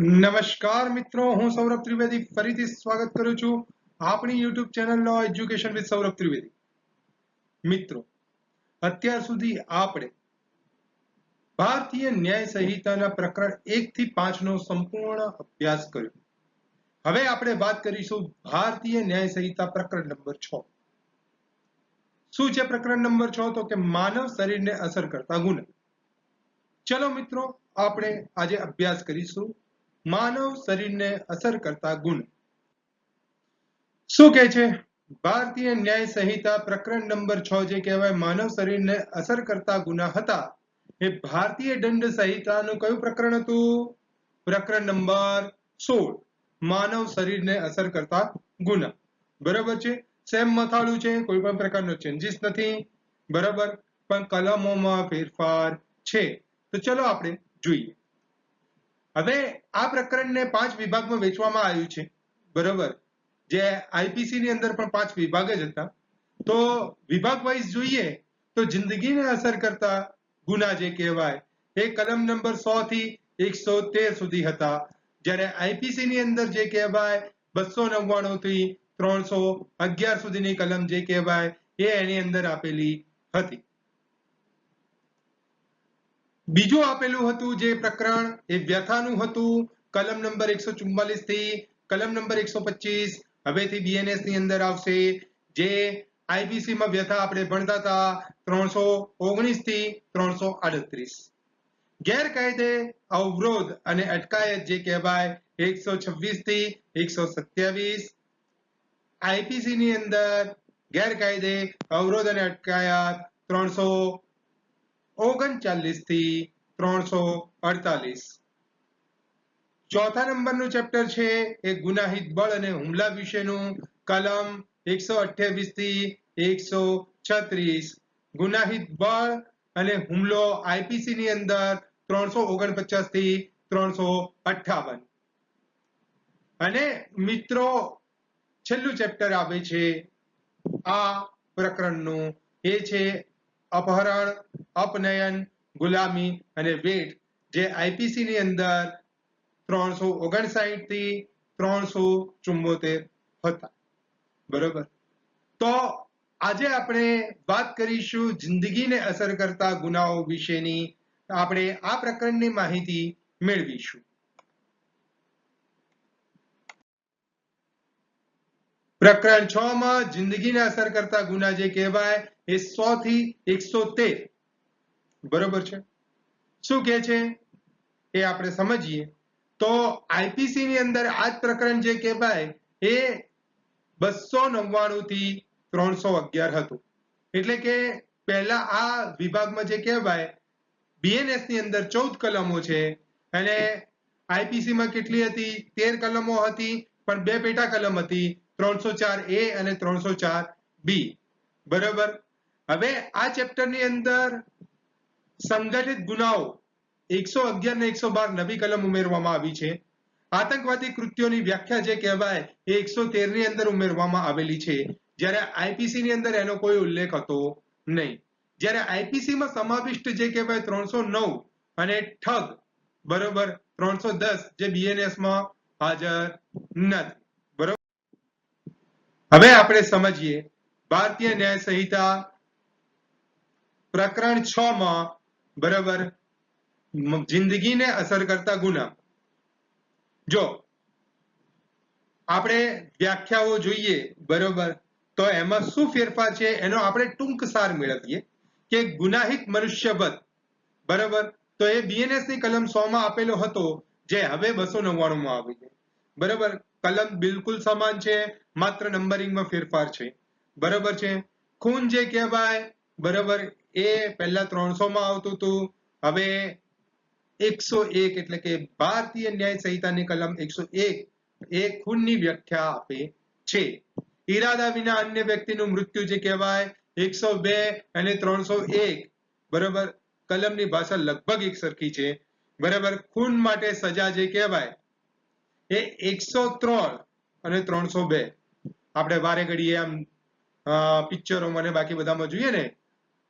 નમસ્કાર મિત્રો, હું સૌરભ ત્રિવેદી ફરીથી સ્વાગત કરું છું આપણી યુટ્યુબ ચેનલનો એજ્યુકેશન વિથ સૌરભ ત્રિવેદી. મિત્રો, અત્યાર સુધી આપણે ભારતીય ન્યાય સંહિતાના પ્રકરણ એક થી પાંચ નો સંપૂર્ણ અભ્યાસ કર્યો. હવે આપણે વાત કરીશું ભારતીય ન્યાય સંહિતા પ્રકરણ નંબર છ. શું છે પ્રકરણ નંબર છ? તો કે માનવ શરીરને અસર કરતા ગુના. ચલો મિત્રો, આપણે આજે અભ્યાસ કરીશું માનવ શરીરને અસર કરતા ગુણ. શું કે છે? ભારતીય ન્યાય સંહિતા પ્રકરણ નંબર છ જે કહેવાય, માનવ શરીરને અસર કરતા ગુના હતા. એ ભારતીય દંડ સંહિતાનું કયું પ્રકરણ હતું? પ્રકરણ નંબર સોળ. માનવ શરીરને અસર કરતા ગુના. બરાબર છે? સેમ મથાળું છે? કોઈ પણ પ્રકારનો ચેન્જીસ નથી. બરાબર? પણ કલમોમાં ફેરફાર છે. તો ચલો આપણે જોઈએ. હવે આ પ્રકરણને પાંચ વિભાગમાં વેચવામાં આવ્યું છે. બરોબર? જે આઈપીસી ની અંદર પણ પાંચ વિભાગ જ હતા. તો વિભાગ વાઇઝ જોઈએ તો જિંદગીને અસર કરતા ગુના જે કહેવાય, એ કલમ નંબર સો થી એકસો તેર સુધી હતા. જ્યારે આઈપીસી ની અંદર જે કહેવાય, બસો નવ્વાણું થી ત્રણસો અગિયાર સુધીની કલમ જે કહેવાય, એ એની અંદર આપેલી હતી. બીજું આપેલું હતું જે પ્રકરણ એ વ્યથાનું હતું. કલમ નંબર એકસો ચુમ્માલીસથી કલમ નંબર એકસો પચીસ. હવેથી બીએનએસની અંદર આવશે. જે આઈપીસી માં વ્યથા આપણે ભણતા હતા ત્રણસો ઓગણીસથી ત્રણસો આડત્રીસ. ગેરકાયદે અવરોધ અને અટકાયત જે કહેવાય એકસો છવ્વીસથી એકસો સત્યાવીસ. આઈપીસી ની અંદર ગેરકાયદે અવરોધ અને અટકાયત ત્રણસો ઓગણચાલીસથી ત્રણસો અડતાલીસ. ચોથા નંબરનું ચેપ્ટર છે એ ગુનાહિત બળ અને હુમલા વિશેનું. કલમ એકસો અઠ્યાવીસથી એકસો છત્રીસ. ગુનાહિત બળ અને હુમલો આઈપીસી ની અંદર ત્રણસો ઓગણપચાસથી ત્રણસો અઠાવન અને મિત્રો, છેલ્લું ચેપ્ટર આવે છે આ પ્રકરણનું. એ છે અપહરણ, અપનયન, ગુલામી અને વેટ જે આઈપીસી ની અંદર ત્રણસો ઓગણસાઠથી ત્રણસો ચુમ્મોતેર હતા. બરોબર? તો આજે આપણે વાત કરીશું જિંદગીને અસર કરતા ગુનાઓ વિશેની. આપણે આ પ્રકરણની માહિતી મેળવીશું. પ્રકરણ છ માં જિંદગીને અસર કરતા ગુના જે કહેવાય એ સો થી એકસો તેર બરોબર છે? શું કે છે? એ આપણે સમજીએ. તો આઈપીસી ની અંદર આ જ પ્રકરણ જે કહેવાય, એ બસો નવ્વાણું થી ત્રણસો અગિયાર હતું. એટલે કે પહેલા આ વિભાગમાં જે કહેવાય બીએનએસની અંદર ચૌદ કલમો છે અને આઈપીસી માં કેટલી હતી? તેર કલમો હતી, પણ બે પેટા કલમ હતી, ત્રણસો ચાર એ અને ત્રણસો ચાર બી. બરાબર? હવે આ ચેપ્ટરની અંદર સંગઠિત ગુનાઓ એકસો અગિયાર ને એકસો બાર નવી કલમ ઉમેરવામાં આવી છે. આતંકવાદી કૃત્યોની વ્યાખ્યા જે કહેવાય એ એકસો તેરની અંદર ઉમેરવામાં આવેલી છે. જ્યારે આઈપીસી ની અંદર એનો કોઈ ઉલ્લેખ હતો નહીં. જ્યારે આઈપીસી માં સમાવિષ્ટ જે કહેવાય ત્રણસો નવ અને ઠગ બરોબર ત્રણસો દસ જે બીએનએસમાં હાજર નથી. બરોબર? હવે આપણે સમજીએ. ભારતીય ન્યાય સંહિતા પ્રકરણ છ માં, બરાબર જિંદગીને અસર કરતા ગુના. જો, આપણે વ્યાખ્યાઓ જોઈએ, બરોબર, તો એમાં શું ફેરફાર છે? એનો આપણે ટૂંક સાર મેળવીએ કે ગુનાહિત મનુષ્યબદ બરોબર, તો એ બીએનએસની કલમ સો માં આપેલો હતો, જે હવે બસો નવ્વાણું માં આવી છે બરોબર, કલમ બિલકુલ સમાન છે, માત્ર નંબરિંગમાં ફેરફાર છે. બરોબર છે? ખૂન જે કહેવાય, બરોબર એ પહેલા ત્રણસો માં આવતું હતું. હવે એકસો એક એટલે કે ભારતીય ન્યાય સંહિતાની કલમ એકસો એક એ ખૂનની વ્યાખ્યા આપે છે. ઈરાદા વિના અન્ય વ્યક્તિનું મૃત્યુ જે કહેવાય, એકસો બે અને ત્રણસો એક, બરોબર? કલમની ભાષા લગભગ એક સરખી છે. બરાબર? ખૂન માટે સજા જે કહેવાય, એ એકસો ત્રણ અને ત્રણસો બે. આપણે વારે ઘડીએ આમ પિક્ચરોમાં મને બાકી બધામાં જોઈએ ને?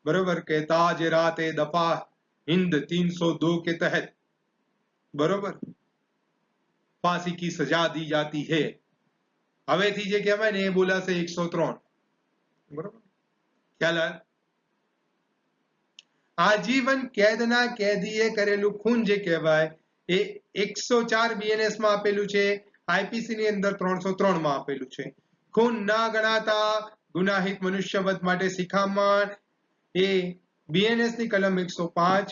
બરોબર કે તાજ રાતે દફા હિન્દ તીનસો દો કે તહેત બરોબર फांसी की सजा दी जाती है હવેથી જે કહેવાય ને એ બોલાશે એકસો ત્રણ બરોબર ખ્યાલ આવ્યો આજીવન કેદના કેદીએ કરેલું ખૂન જે કહેવાય એ એકસો ચાર બીએનએસ માં આપેલું છે આઈપીસી ની અંદર ત્રણસો ત્રણ માં આપેલું છે ખૂન ના ગણાતા ગુનાહિત મનુષ્યવધ માટે શિખામણ એ બીએનએસની કલમ એકસો પાંચ,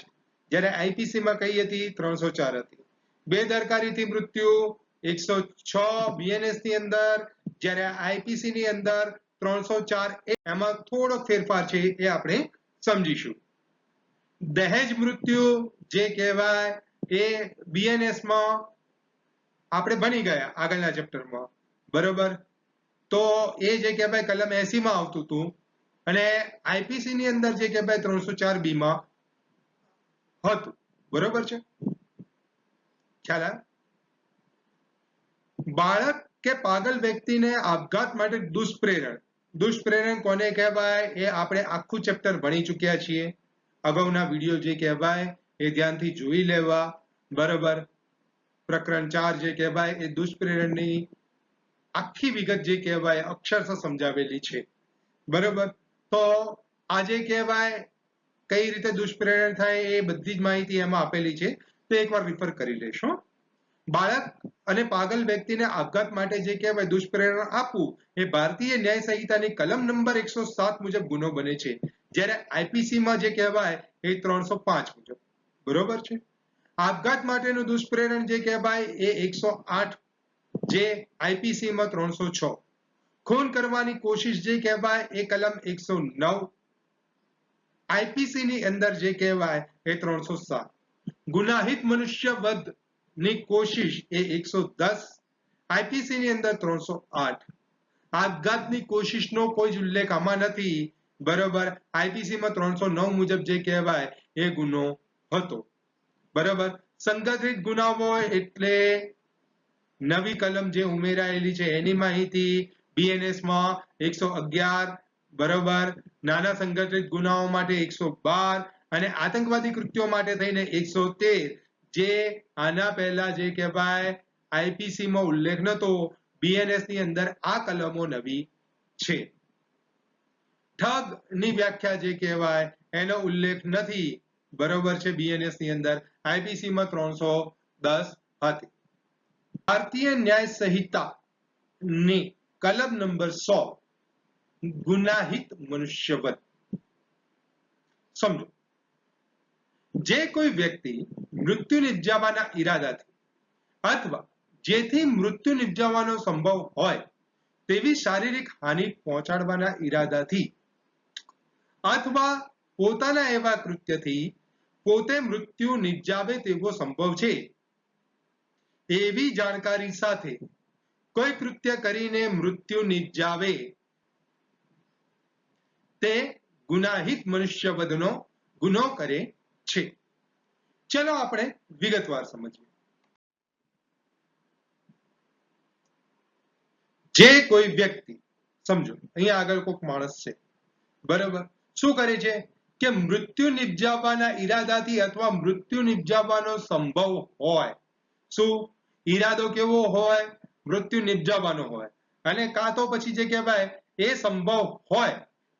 જ્યારે આઈપીસી માં કઈ હતી? ત્રણસો ચાર હતી. બે દરકારીથી મૃત્યુ એકસો છ બીએનએસની અંદર, જ્યારે આઈપીસી ની અંદર ત્રણસો ચાર એમાં થોડો ફેરફાર છે એ આપણે સમજીશું. દહેજ મૃત્યુ જે કહેવાય એ બીએનએસમાં આપણે ભણી ગયા આગળના ચેપ્ટરમાં બરોબર? તો એ જે કહેવાય કલમ એસી માં આવતું હતું અને આઈપીસી ની અંદર જે કહેવાય ત્રણસો ચાર બી માં હતું. બરોબર છે? ખ્યાલ આવ્યો? બાળક કે પાગલ વ્યક્તિને આપઘાત માટે દુષ્પ્રેરણ. દુષ્પ્રેરણ કોને કહેવાય? એ આપણે આખું ચેપ્ટર ભણી ચૂક્યા છીએ. અગાઉના વીડિયો જે કહેવાય, એ ધ્યાનથી જોઈ લેવા. બરોબર? પ્રકરણ ચાર જે કહેવાય, એ દુષ્પ્રેરણની આખી વિગત જે કહેવાય અક્ષરશ સમજાવેલી છે. બરોબર? તો આજે કહેવાય કઈ રીતે દુષ્પ્રેરણ થાય એ બધી જ માહિતી એમાં આપેલી છે. તો એકવાર રિફર કરી લેશો. બાળક અને પાગલ વ્યક્તિને આપઘાત માટે જે કહેવાય દુષ્પ્રેરણા આપવું એ ભારતીય ન્યાય સંહિતાની કલમ નંબર એકસો સાત મુજબ ગુનો બને છે. જ્યારે આઈપીસીમાં જે કહેવાય એ ત્રણસો પાંચ મુજબ. બરોબર છે? આપઘાત માટેનું દુષ્પ્રેરણ જે કહેવાય એ એકસો આઠ, જે આઈપીસીમાં ત્રણસો છ. ખૂન કરવાની કોશિશ જે કહેવાય એ કલમ એકસો નવ. આઈપીસી ની અંદર જે કહેવાય એ ત્રણસો સાત. ગુનાહિત મનુષ્ય વધની કોશિશ એ એકસો દસ. આઈપીસી ની અંદર ત્રણસો આઠ. આપઘાતની કોશિશનો કોઈ જ ઉલ્લેખ આમાં નથી. બરોબર આઈપીસી માં ત્રણસો નવ મુજબ જે કહેવાય એ ગુનો હતો. બરોબર, સંગઠિત ગુનાઓ એટલે નવી કલમ જે ઉમેરાયેલી છે એની માહિતી બીએનએસમાં એકસો અગિયાર બરોબર નાના સંગઠિત ગુનાઓ માટે એકસો બાર અને આતંકવાદી કૃત્યો માટે થઈને એકસો તેર, જે આના પહેલા જે કહેવાય આઈપીસી માં ઉલ્લેખ નતો બીએનએસની અંદર આ કલમો નવી છે. ઠગની વ્યાખ્યા જે કહેવાય એનો ઉલ્લેખ નથી, બરોબર છે બીએનએસની અંદર. આઈપીસીમાં ત્રણસો દસ હતી. ભારતીય ન્યાય સંહિતા ની કલમ નંબર સો ગુનાહિત મનુષ્યવધ સમજો જે કોઈ વ્યક્તિ મૃત્યુ નિપજાવવાના ઈરાદાથી અથવા જેથી મૃત્યુ નિપજાવવાનો સંભવ હોય તેવી શારીરિક હાનિ પહોંચાડવાના ઈરાદાથી અથવા પોતાના એવા કૃત્યથી પોતે મૃત્યુ નિપજાવે તેવો સંભવ છે એવી જાણકારી સાથે કોઈ કૃત્ય કરીને મૃત્યુ નિપજાવે તે ગુનાહિત મનુષ્યવધનો ગુનો કરે છે. ચલો આપણે વિગતવાર સમજીએ. જે કોઈ વ્યક્તિ, સમજો, અહીંયા આગળ કોઈક માણસ છે. બરાબર? શું કરે છે? કે મૃત્યુ નિપજાવવાના ઈરાદાથી અથવા મૃત્યુ નિપજાવવાનો સંભવ હોય. શું? ઈરાદો કેવો હોય? મૃત્યુ નિપજાવવાનો હોય. અને કાં તો પછી જે કહેવાય, એ સંભવ હોય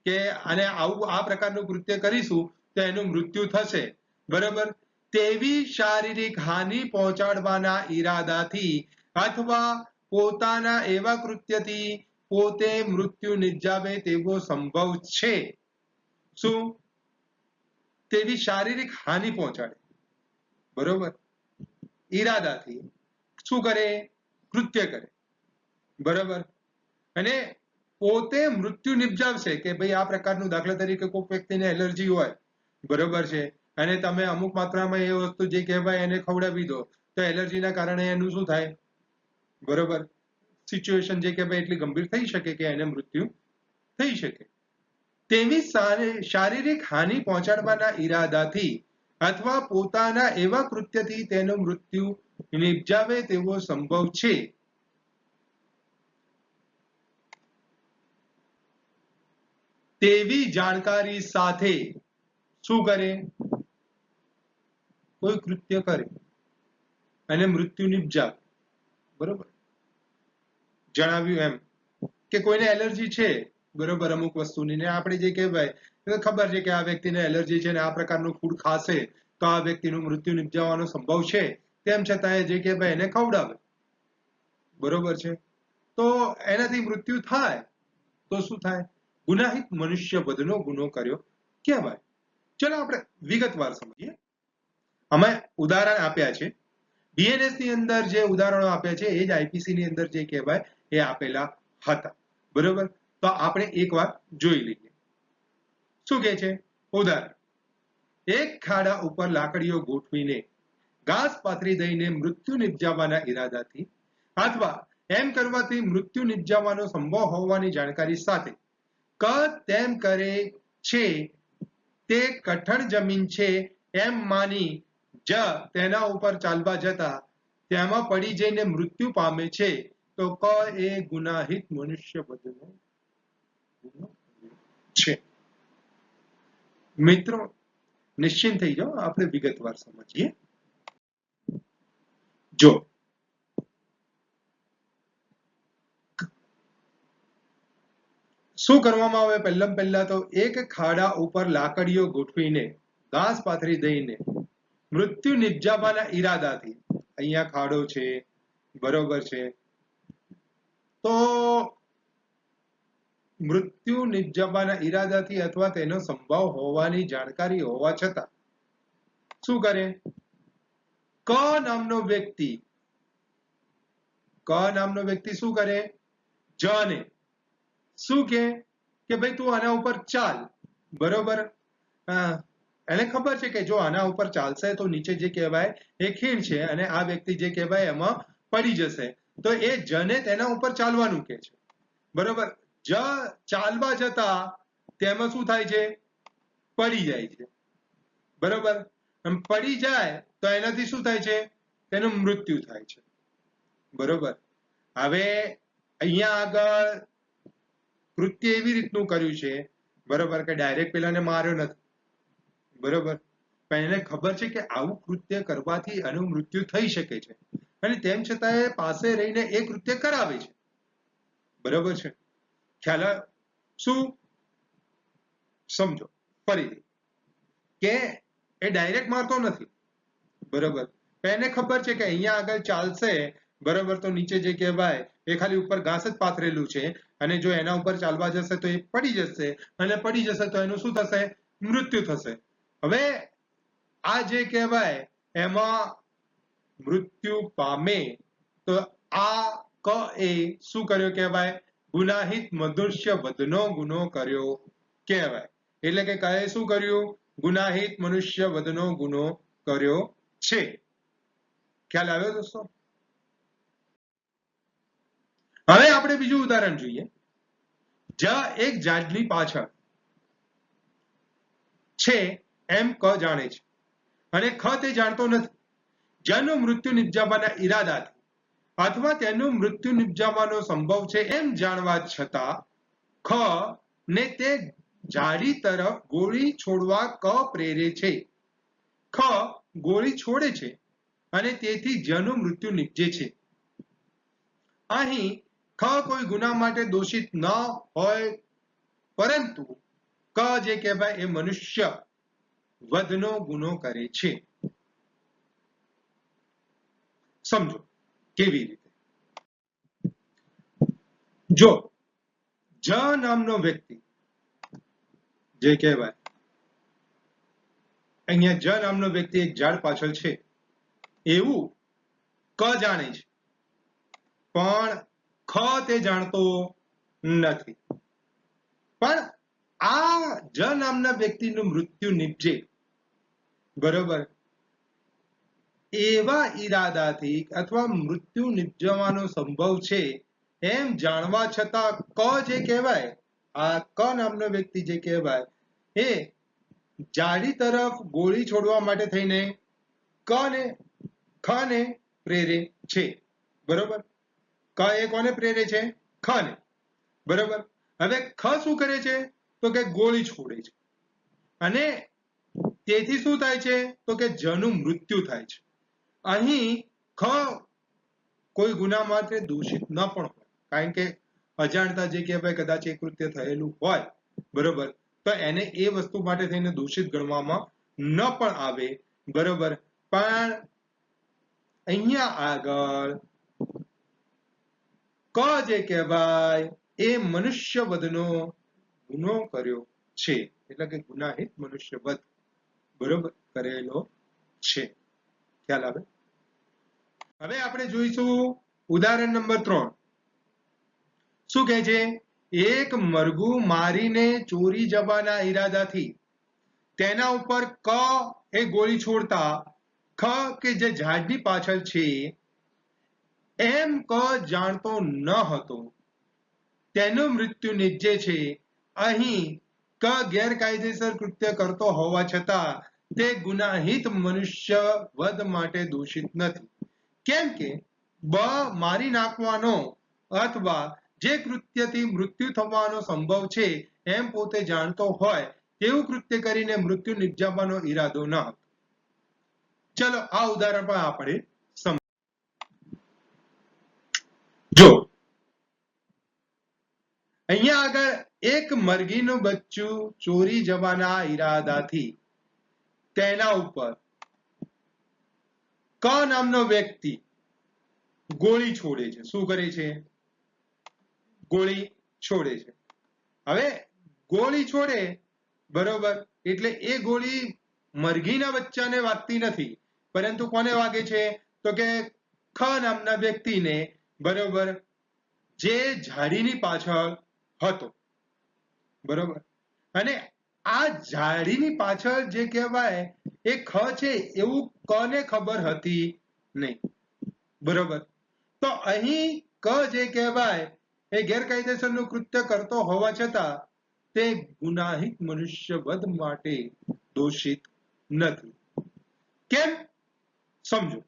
કે આને આવું, આ પ્રકારનું કૃત્ય કરીશું તો એનું મૃત્યુ થશે. બરાબર? તેવી શારીરિક હાનિ પહોંચાડવાના ઈરાદાથી અથવા પોતાના એવા કૃત્યથી પોતે મૃત્યુ નિજાવે તેવો સંભવ છે. શું? તેવી શારીરિક હાનિ પહોંચાડે. બરોબર? ઈરાદાથી. શું કરે? કૃત્ય કરે. બરોબર? અને પોતે મૃત્યુ નિપજાવશે કે ભાઈ આ પ્રકારનું દાખલા તરીકે કોઈક વ્યક્તિને એલર્જી હોય, બરોબર છે? અને તમે અમુક માત્રામાં એ વસ્તુ જે કહેવાય એને ખવડાવી દો, તો એલર્જીના કારણે એનું શું થાય? બરોબર? સિચ્યુએશન જે કહેવાય એટલી ગંભીર થઈ શકે કે એને મૃત્યુ થઈ શકે. તેવી શારીરિક હાનિ પહોંચાડવાના ઈરાદાથી અથવા પોતાના એવા કૃત્યથી તેનું મૃત્યુ નિપજાવે તેવો સંભવ છે. તેવી જાણકારી સાથે શું કરે? કોઈ કૃત્ય કરે અને મૃત્યુ નિપજાવે બરોબર? જણાવ્યું એમ કે કોઈને એલર્જી છે? બરોબર, અમુક વસ્તુની. ને આપણે જે કહેવાય ખબર છે કે આ વ્યક્તિને એલર્જી છે ને આ પ્રકારનું ફૂડ ખાશે, તો આ વ્યક્તિનું મૃત્યુ નિપજાવવાનો સંભવ છે. તેમ છતાં એ જે કહેવાય એને ખવડાવે? બરોબર છે? તો એનાથી મૃત્યુ થાય. તો શું થાય? ગુનાહિત મનુષ્ય બધનો ગુનો કર્યો. કહેવાય. ચલો આપણે વિગતવાર સમજીએ. અમે ઉદાહરણ આપ્યા છે. બીએનએસની અંદર જે ઉદાહરણો આપ્યા છે, એ જ આઈપીસી ની અંદર જે કહેવાય, એ આપેલા હતા. બરોબર? તો આપણે એકવાર જોઈ લઈએ. શું કહે છે? ઉદાહરણ. એક ખાડા ઉપર લાકડીઓ ગોઠવીને ઘાસ પાથરી દઈને મૃત્યુ નિપજાવવાના ઈરાદાથી અથવા એમ કરવાથી મૃત્યુ નિપજાવવાનો સંભવ હોવાની જાણકારી સાથે. ક તેમ કરે છે, તે કઠણ જમીન છે, એમ માની જ તેના ઉપર ચાલવા જતા તેમાં પડી જઈને મૃત્યુ પામે છે. તો ક એ ગુનાહિત મનુષ્ય બધનો છે. મિત્રો, નિશ્ચિંત થઈ જાઓ, આપણે વિગતવાર સમજીએ. જો શું કરવામાં આવે પહેલા પહેલા તો એક ખાડા ઉપર લાકડીઓ ગોઠવીને ઘાસ પાથરી દઈને, મૃત્યુ નિપજાવવાના ઈરાદાથી. અહીંયા ખાડો છે, બરોબર છે. તો મૃત્યુ નિપજાવવાના ઈરાદાથી અથવા તેનો સંભવ હોવાની જાણકારી હોવા છતાં, શું કરે? ક નામનો વ્યક્તિ? ક નામનો વ્યક્તિ શું કરે? જને. શું કે? કે ભાઈ તું આના ઉપર ચાલ. બરોબર? એને ખબર છે કે જો આના ઉપર ચાલશે તો નીચે જે કહેવાય એ ખીણ છે અને આ વ્યક્તિ જે કહેવાય એમાં પડી જશે. તો એ જને તેના ઉપર ચાલવાનું કે છે. બરોબર? જ ચાલવા જતા તેમાં શું થાય છે? પડી જાય છે. બરોબર? પડી જાય તો એનાથી શું થાય છે? તેનું મૃત્યુ થાય છે. બરોબર? હવે અહીંયા આગળ કૃત્ય એવી રીતનું કર્યું છે, બરોબર, કે ડાયરેક્ટ પેલાને માર્યો નથી. બરોબર? પણ એને ખબર છે કે આવું કૃત્ય કરવાથી આનું મૃત્યુ થઈ શકે છે. અને તેમ છતાં એ પાસે રહીને એ કૃત્ય કરાવે છે. બરોબર છે? ખ્યાલ શું? સમજો. ફરીથી. કે એ ડાયરેક્ટ મારતો નથી. બરોબર. એને ખબર છે કે અહીંયા આગળ ચાલશે, બરોબર, તો નીચે જે કહેવાય, એ ખાલી ઉપર ઘાસ જ પાથરેલું છે અને જો એના ઉપર ચાલવા જશે તો એ પડી જશે અને પડી જશે તો એનું શું થશે? મૃત્યુ થશે. હવે આ જે કહેવાય, એમાં મૃત્યુ પામે તો આ ક એ શું કર્યો કહેવાય? ગુનાહિત મનુષ્ય વધનો ગુનો કર્યો કહેવાય. એટલે કે કહે શું કર્યું? ગુનાહિત મનુષ્ય વધનો ગુનો કર્યો છે ખ્યાલ આવ્યો દોસ્તો હવે આપણે બીજું ઉદાહરણ જોઈએ જ એક ઝાડની પાછળ છે એમ ક જાણે છે અને ખ તે જાણતો નથી જનું મૃત્યુ નિપજાવવાના ઈરાદાથી અથવા તેનું મૃત્યુ નિપજાવવાનો સંભવ છે એમ જાણવા છતાં ખ ને તે જાડી તરફ ગોળી છોડવા ક પ્રેરે છે ખ ગોળી છોડે છે અને તેથી જનું મૃત્યુ નિપજે છે. અહીં ખ કોઈ ગુના માટે દોષિત ન હોય, પરંતુ ક જે કહેવાય એ મનુષ્ય વધનો ગુનો કરે છે. સમજો કેવી રીતે? જો જ નામનો વ્યક્તિ જે કહેવાય અહીંયા જ નામનો વ્યક્તિ એક ઝાડ પાછળ છે. એવું ક જાણે છે. પણ ખ તે જાણતો નથી. પણ આ જ નામના વ્યક્તિનું મૃત્યુ નિપજે. બરોબર? એવા ઈરાદાથી અથવા મૃત્યુ નિપજવાનો સંભવ છે એમ જાણવા છતાં ક જે કહેવાય, આ ક નામનો વ્યક્તિ જે કહેવાય, એ જાડી તરફ ગોળી છોડવા માટે થઈને ક ને પ્રેરે છે. બરોબર? ક એ કોને પ્રેરે છે? ખ બરોબર? હવે ખ શું કરે છે? તો કે ગોળી છોડે છે. અને તેથી શું થાય છે? તો કે જનું મૃત્યુ થાય છે. અહીં ખ કોઈ ગુના માટે દૂષિત ન પણ હોય. કારણ કે અજાણતા જે કહેવાય કદાચ એ કૃત્ય થયેલું હોય. બરોબર? તો એને એ વસ્તુ માટે થઈને દૂષિત ગણવામાં ન પણ આવે. બરોબર? પણ અહીંયા આગળ ક જે કહેવાય એ મનુષ્ય વધનો ગુનો કર્યો છે. એટલે કે ગુનાહિત મનુષ્ય વધ બરોબર કરેલો છે. ખ્યાલ આવે? હવે આપણે જોઈશું ઉદાહરણ નંબર ત્રણ. શું કહે છે? એક મરઘું મારીને ચોરી જવાના ઈરાદાથી. તેના ઉપર ક એ ગોળી છોડતા, ખ કે જે ઝાડની પાછળ છે, એમ ક જાણતો ન હતો. તેનું મૃત્યુ નિજ્જે છે. અહીં ક ગેરકાયદેસર કૃત્ય કરતો હોવા છતાં, તે ગુનાહિત મનુષ્ય વધ માટે દોષિત નથી. કેમ કે, બ મારી નાખવાનો અથવા જે કૃત્યથી મૃત્યુ થવાનો સંભવ છે, એમ પોતે જાણતો હોય, તેવું કૃત્ય કરીને મૃત્યુ નિપજાવવાનો ઈરાદો ન હતો. ચલો, આ ઉદાહરણ પણ આપણે જો, અહીંયા આગળ એક મરઘીનું બચ્ચું ચોરી જવાના ઈરાદાથી, તેના ઉપર, ક નામનો વ્યક્તિ ગોળી છોડે છે. શું કરે છે? ગોળી છોડે છે. હવે ગોળી છોડે, બરોબર, એટલે એ ગોળી મરઘીના બચ્ચાને વાગતી નથી. પરંતુ કોને વાગે છે? તો કે ખ નામના વ્યક્તિને, બરોબર, જે ઝાડીની પાછળ હતો. બરોબર? અને આ ઝાડીની પાછળ જે કહેવાય, એ ખ છે એવું કને ખબર હતી નહીં. બરોબર? તો અહીં ક જે કહેવાય એ ગેરકાયદેસરનું કૃત્ય કરતો હોવા છતાં તે ગુનાહિત મનુષ્ય વધ માટે દોષિત નથી. કેમ? સમજો.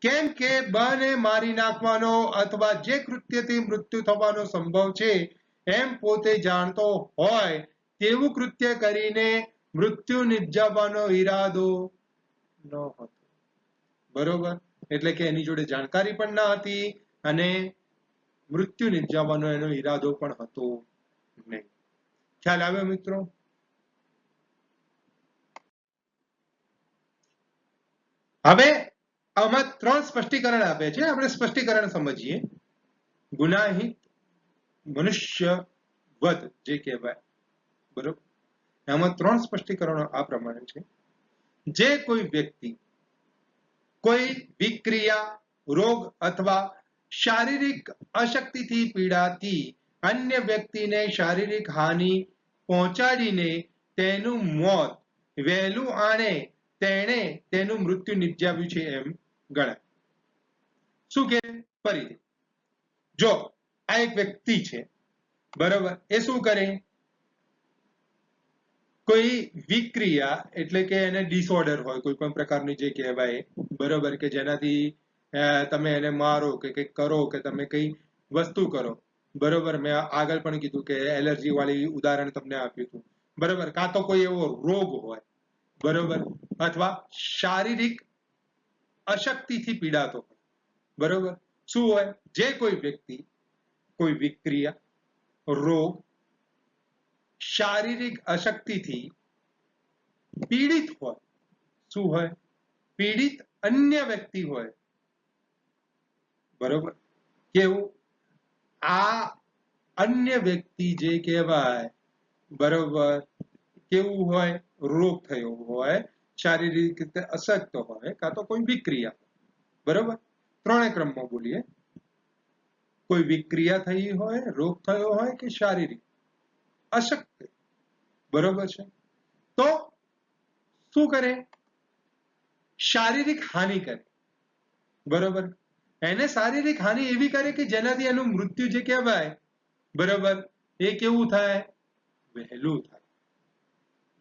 કેમ કે બને મારી નાખવાનો અથવા જે કૃત્યથી મૃત્યુ થવાનો સંભવ છે, એમ પોતે જાણતો હોય તેવું કૃત્ય કરીને મૃત્યુ નિપજાવવાનો ઈરાદો ન હતો. બરોબર? એટલે કે એની જોડે જાણકારી પણ ન હતી અને મૃત્યુ નિપજાવવાનો એનો ઈરાદો પણ હતો નહીં. ખ્યાલ આવ્યો મિત્રો? હવે આમાં ત્રણ સ્પષ્ટીકરણ આપે છે. આપણે સ્પષ્ટીકરણ સમજીએ. ગુનાહિત મનુષ્ય વધ જે કહેવાય. બરોબર? આમાં ત્રણ સ્પષ્ટીકરણો આ પ્રમાણે છે. જે કોઈ વ્યક્તિ કોઈ વિક્રિયા, રોગ અથવા શારીરિક અશક્તિથી પીડાતી અન્ય વ્યક્તિને શારીરિક હાનિ પહોંચાડીને તેનું મોત વહેલું આણે તેણે તેનું મૃત્યુ નિપજાવ્યું છે એમ ગણાય. શું કે? ફરીથી. જો આ એક વ્યક્તિ છે, બરોબર, એ શું કરે? કોઈ વિક્રિયા, એટલે કે એને ડિસઓર્ડર હોય, કોઈ પણ પ્રકારની જે કહેવાય, બરોબર, કે જેનાથી તમે એને મારો કે કંઈક કરો કે તમે કઈ વસ્તુ કરો. બરોબર? મેં આગળ પણ કીધું કે એલર્જી વાળી ઉદાહરણ તમને આપ્યું હતું. બરોબર? કાં તો કોઈ એવો રોગ હોય. બરોબર? અથવા શારીરિક અશક્તિથી પીડાતો હોય. બરોબર? શું હોય? જે કોઈ વ્યક્તિ, કોઈ વિક્રિયા, રોગ, શારીરિક અશક્તિથી પીડિત હોય. શું હોય? પીડિત અન્ય વ્યક્તિ હોય. બરોબર? કેવું? આ અન્ય વ્યક્તિ જે કહેવાય, બરોબર, કેવું હોય? રોગ થયો હોય, શારીરિક રીતે અશક્ત હોય, કાં તો કોઈ વિક્રિયા બરોબર? ત્રણે ક્રમમાં બોલીએ. કોઈ વિક્રિયા થઈ હોય, રોગ થયો હોય કે શારીરિક? અશક્ત. બરોબર છે? તો શું કરે? શારીરિક હાનિ કરે. બરોબર? એને શારીરિક હાનિ એવી કરે કે જેનાથી એનું મૃત્યુ જે કહેવાય, બરોબર? એ કેવું થાય? વહેલું થાય.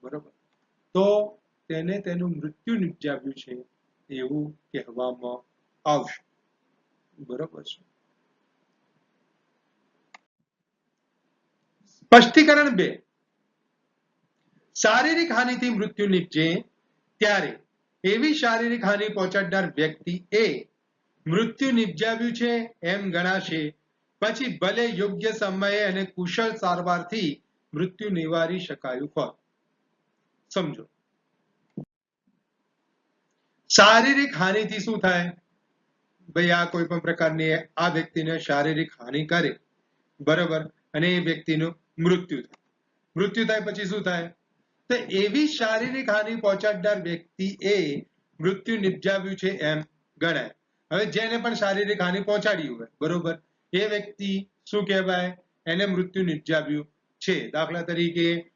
બરોબર? તો તેને તેનું મૃત્યુ નિપજાવ્યું છે એવું કહેવામાં આવશે. બરોબર છે? સ્પષ્ટીકરણ બે. શારીરિક હાનિથી મૃત્યુ નિપજે ત્યારે એવી શારીરિક હાનિ પહોંચાડનાર વ્યક્તિ એ મૃત્યુ નિપજાવ્યું છે એમ ગણાશે. પછી ભલે યોગ્ય સમયે અને કુશળ સારવારથી મૃત્યુ નિવારી શકાયું હોત. સમજો. શારીરિક હાનિથી શું થાય? ભાઈ આ કોઈ પણ પ્રકારની આ વ્યક્તિને શારીરિક હાનિ કરે. બરોબર? અને એ વ્યક્તિનું મૃત્યુ થાય. મૃત્યુ થાય પછી શું થાય? તો એવી શારીરિક હાનિ પહોંચાડનાર વ્યક્તિ એ મૃત્યુ નિપજાવ્યું છે એમ ગણાય. હવે જેને પણ શારીરિક હાનિ પહોંચાડી હોય, બરોબર? એ વ્યક્તિ શું કહેવાય? એને મૃત્યુ નિપજાવ્યું છે. દાખલા તરીકે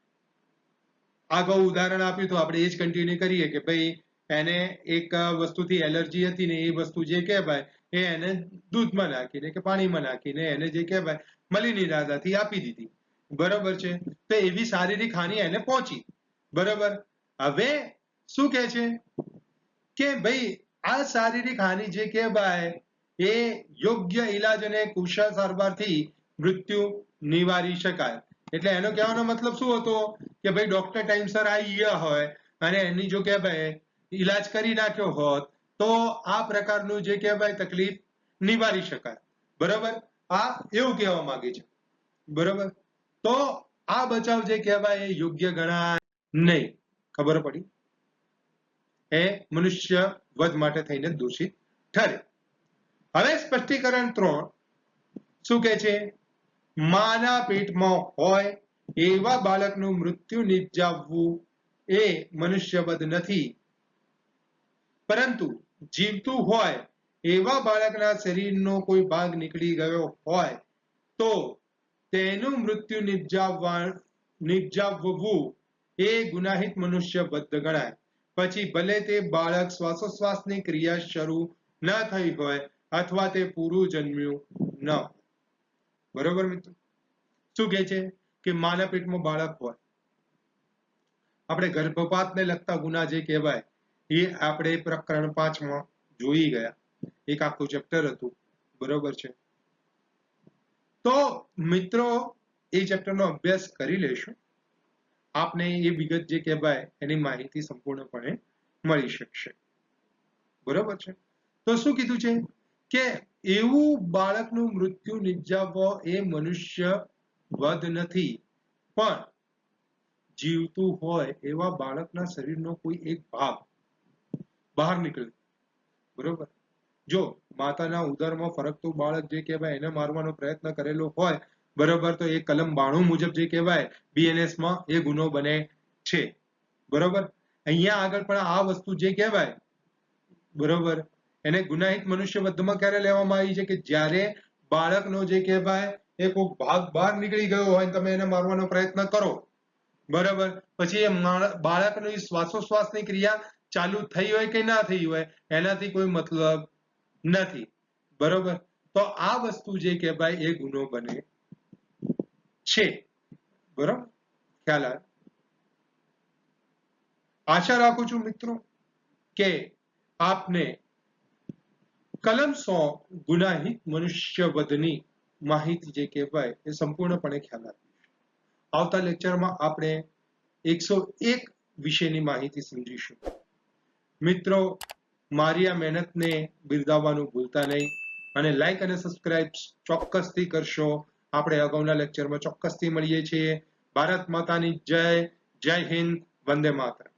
આગળ ઉદાહરણ આપ્યું તો આપણે એ જ કન્ટિન્યુ કરીએ કે ભાઈ, એને એક વસ્તુથી એલર્જી હતી ને એ વસ્તુ જે કહેવાય, એ એને દૂધમાં નાખીને કે પાણીમાં નાખીને એને જે કહેવાય, મલિની રાધાથી આપી દીધી. બરોબર છે? તો એવી શારીરિક હાનિ એને પહોંચી. બરોબર? હવે શું કહે છે? કે ભાઈ આ શારીરિક હાનિ જે કહેવાય, એ યોગ્ય ઈલાજ અને કુશળ સારવારથી મૃત્યુ નિવારી શકાય. એટલે એનો કહેવાનો મતલબ શું હતો કે ભાઈ ડોક્ટર ટાઈમસર આવી ગયા હોય અને એની જો કહેવાય, ઈલાજ કરી નાખ્યો હોત, તો આ પ્રકારનું જે કહેવાય તકલીફ નિવારી શકાય. બરોબર? આ એવું કહેવા માંગે છે. બરોબર? તો આ બચાવ જે કહેવાય એ યોગ્ય ગણાય નહીં. ખબર પડી? એ મનુષ્ય વધ માટે થઈને દૂષિત ઠરે. હવે સ્પષ્ટીકરણ ત્રણ શું કે છે? માના પેટમાં હોય એવા બાળકનું મૃત્યુ નિપજાવવું એ મનુષ્યવધ નથી. પરંતુ જીવતું હોય એવા બાળકના શરીરનો કોઈ ભાગ નીકળી ગયો હોય તો તેનું મૃત્યુ નિપજાવવા નિપજાવવું એ ગુનાહિત મનુષ્ય બદ્ધ ગણાય. પછી ભલે તે બાળક શ્વાસોશ્વાસની ક્રિયા શરૂ ન થઈ હોય અથવા તે પૂરું જન્મ્યું ન બરોબર મિત્રો? શું કહે છે? કે માના પેટમાં બાળક હોય. આપણે ગર્ભપાતને લગતા ગુના જે કહેવાય, એ આપણે પ્રકરણ પાંચમાં જોઈ ગયા. એક આખું ચેપ્ટર હતું. બરોબર છે? તો મિત્રો, એ ચેપ્ટરનો અભ્યાસ કરી લેશું. આપને એ વિગત જે કહેવાય એની માહિતી સંપૂર્ણપણે મળી શકશે. બરોબર છે? તો શું કીધું છે? કે એવું બાળકનું મૃત્યુ નિપજાવવો એ મનુષ્ય વધ નથી, પણ જીવતું હોય એવા બાળકના શરીરનો કોઈ એક ભાગ બહાર નીકળે. બરોબર? જો માતાના ઉદરમાં ફરકતું બાળક જે કહેવાય એને મારવાનો પ્રયત્ન કરેલો હોય બરોબર? તો એ કલમ બાણું મુજબ જે કહેવાય બીએનએસમાં એ ગુનો બને છે. બરોબર? અહીંયા આગળ પણ આ વસ્તુ જે કહેવાય, બરોબર? એને ગુનાહિત મનુષ્ય વધમાં ક્યારે લેવામાં આવી છે કે જ્યારે બાળકનો જે કહેવાય, એ કોઈ ભાગ બહાર નીકળી ગયો હોય તમે એને મારવાનો પ્રયત્ન કરો. બરાબર? પછી એ બાળકની શ્વાસોશ્વાસની ક્રિયા ચાલુ થઈ હોય કે ના થઈ હોય, એનાથી કોઈ મતલબ નથી. બરોબર? તો આ વસ્તુ જે કહેવાય, એ ગુનો બને છે. બરાબર? ખ્યાલ આવે? આશા રાખું છું મિત્રો કે આપને કલમ સો ગુનાહિત મનુષ્ય વધની માહિતી જે કહેવાય એ સંપૂર્ણપણે ખ્યાલ આપીશ આવતા લેક્ચરમાં આપણે એકસો એક વિશેની માહિતી સમજીશું. મિત્રો, મારી આ મહેનતને બિરદાવવાનું ભૂલતા નહીં અને લાઈક અને સબસ્ક્રાઇબ ચોક્કસથી કરશો. આપણે અગાઉના લેક્ચરમાં ચોક્કસથી મળીએ છીએ. ભારત માતાની જય જય હિન્દ વંદે માતરમ.